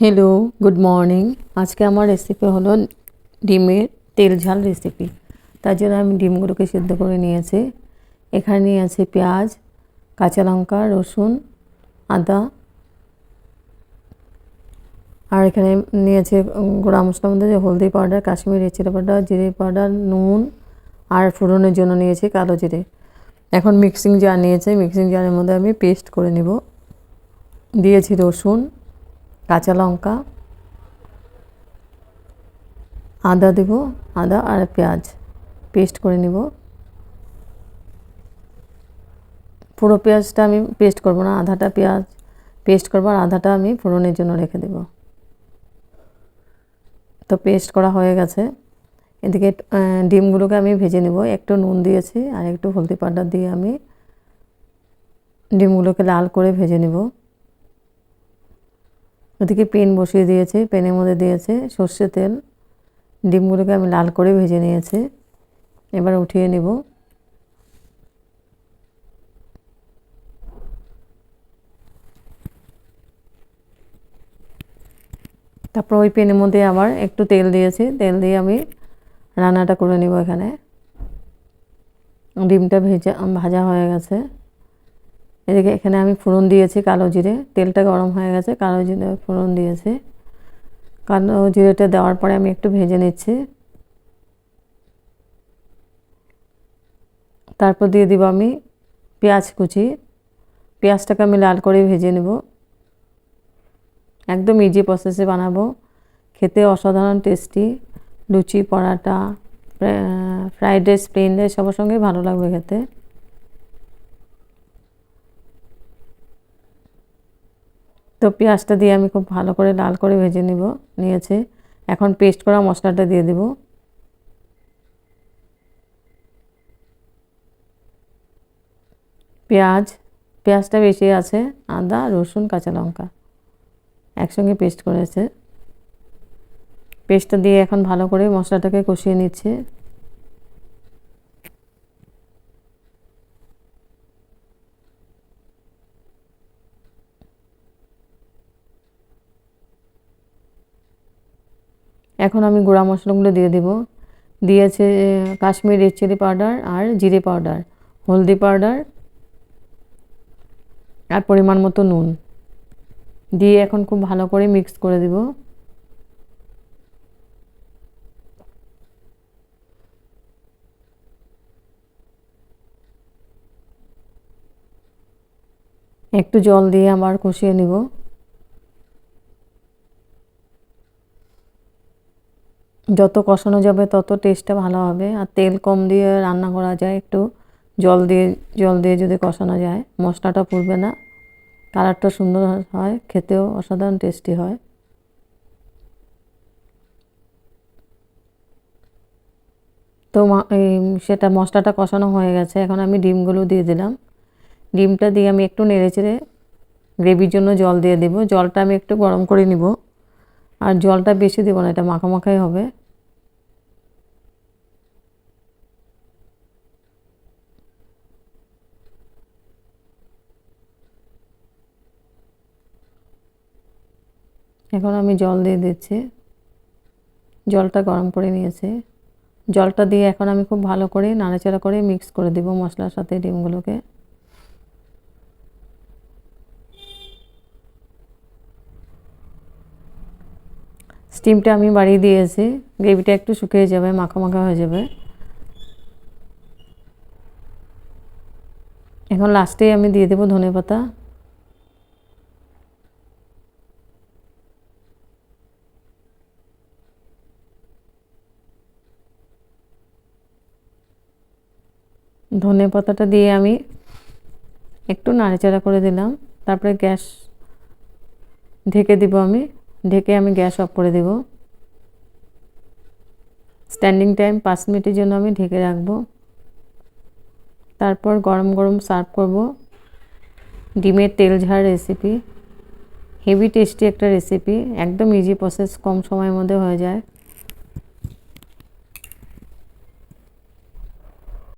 Hello good morning আজকে আমার recipe হলো ডিমের তেল ঝাল রেসিপি তার জন্য আমি ডিমগুলোকে সিদ্ধ করে নিয়েছি। এখানে নিয়ে আছে পেঁয়াজ, কাঁচা লঙ্কা, রসুন, আদা। আর এখানে নিয়েছে গোড়া মশলার মধ্যে হলদি পাউডার, কাশ্মীরি চিলি পাউডার, জিরে পাউডার, নুন আর ফোড়নের জন্য নিয়েছি কালো জিরে। এখন মিক্সিং জার নিয়েছে। মিক্সিং জারের মধ্যে আমি পেস্ট করে নেব। দিয়েছি রসুন। কাঁচা লঙ্কা, আদা দেব, আদা আর পেঁয়াজ পেস্ট করে নিব। পুরো পেঁয়াজটা আমি পেস্ট করব না, আধাটা পেঁয়াজ পেস্ট করব আর আধাটা আমি ফোড়নের জন্য রেখে দেব। তো পেস্ট করা হয়ে গেছে। এদিকে ডিমগুলোকে আমি ভেজে নেব। একটু নুন দিয়েছি আর একটু হলদি পাউডার দিয়ে আমি ডিমগুলোকে লাল করে ভেজে নেব। ওদিকে পেন বসিয়ে দিয়েছে, পেনের মধ্যে দিয়েছে সর্ষে তেল। ডিমগুলোকে আমি লাল করে ভেজে নিয়েছি। এবার উঠিয়ে নেব। তারপর ওই পেনের মধ্যে আবার একটু তেল দিয়েছি। তেল দিয়ে আমি রান্নাটা করে নেব এখানে। ডিমটা ভেজা, ভাজা হয়ে গেছে। এদিকে এখানে আমি ফোড়ন দিয়েছি কালো জিরে। তেলটা গরম হয়ে গেছে, কালো জিরে ফোড়ন দিয়েছি। কালো জিরেটা দেওয়ার পরে আমি একটু ভেজে নিচ্ছি। তারপর দিয়ে দিব আমি পেঁয়াজ কুচি। পেঁয়াজটাকে আমি লাল করে ভেজে নেব। একদম ইজি প্রসেসে বানাবো। খেতে অসাধারণ tasty luchi, paratha fried rice plain rice সবার সঙ্গেই ভালো লাগবে খেতে। তো পেঁয়াজটা দিয়ে আমি খুব ভালো করে লাল করে ভেজে নিব, নিয়েছে। এখন পেস্ট করা মশলাটা দিয়ে দেব। পেঁয়াজ, পেঁয়াজটা বেশি আছে, আদা, রসুন, কাঁচা লঙ্কা একসঙ্গে পেস্ট করেছে। পেস্টটা দিয়ে এখন ভালো করে মশলাটাকে কষিয়ে নিচ্ছে। এখন আমি গুঁড়া মশলাগুলো দিয়ে দেব। দিয়েছে কাশ্মীর রেড চিলি পাউডার আর জিরে পাউডার, হলদি পাউডার আর পরিমাণ মতো নুন। দিয়ে এখন খুব ভালো করে মিক্স করে দেব। একটু জল দিয়ে আবার কষিয়ে নিব। যত কষানো যাবে তত টেস্টটা ভালো হবে। আর তেল কম দিয়ে রান্না করা যায় একটু। জল দিয়ে জল দিয়ে যদি কষানো যায়, মশলাটা পুড়বে না। কালারটা সুন্দর হয়, খেতেও অসাধারণ টেস্টি হয়। তো সেটা মশলাটা কষানো হয়ে গেছে। এখন আমি ডিমগুলো দিয়ে দিলাম। ডিমটা দিয়ে আমি একটু নেড়ে চেড়ে গ্রেভির জন্য জল দিয়ে দেবো। জলটা আমি একটু গরম করে নিব। আর জলটা বেশি দেবো না, এটা মাখামাখাই হবে। এখন আমি জল দিয়ে দিচ্ছি। জলটা গরম করে নিয়েছি। জলটা দিয়ে এখন আমি খুব ভালো করে নাড়াচাড়া করে মিক্স করে দেব মশলার সাথে ডিমগুলোকে। স্টিমটা আমি বাড়িয়ে দিয়েছি। গ্রেভিটা একটু শুকিয়ে যাবে, মাখা মাখা হয়ে যাবে। এখন লাস্টেই আমি দিয়ে দেবো ধনে পাতা। ধনে পাতাটা দিয়ে আমি একটু নাড়াচাড়া করে দিলাম। তারপরে গ্যাস ঢেকে দিব আমি। ঢেকে আমি গ্যাস অফ করে দেব। স্ট্যান্ডিং টাইম পাঁচ মিনিটের জন্য আমি ঢেকে রাখব। তারপর গরম গরম সার্ভ করব। ডিমের তেল ঝাড় রেসিপি হেভি টেস্টি একটা রেসিপি একদম ইজি প্রসেস কম সময়ের মধ্যে হয়ে যায়।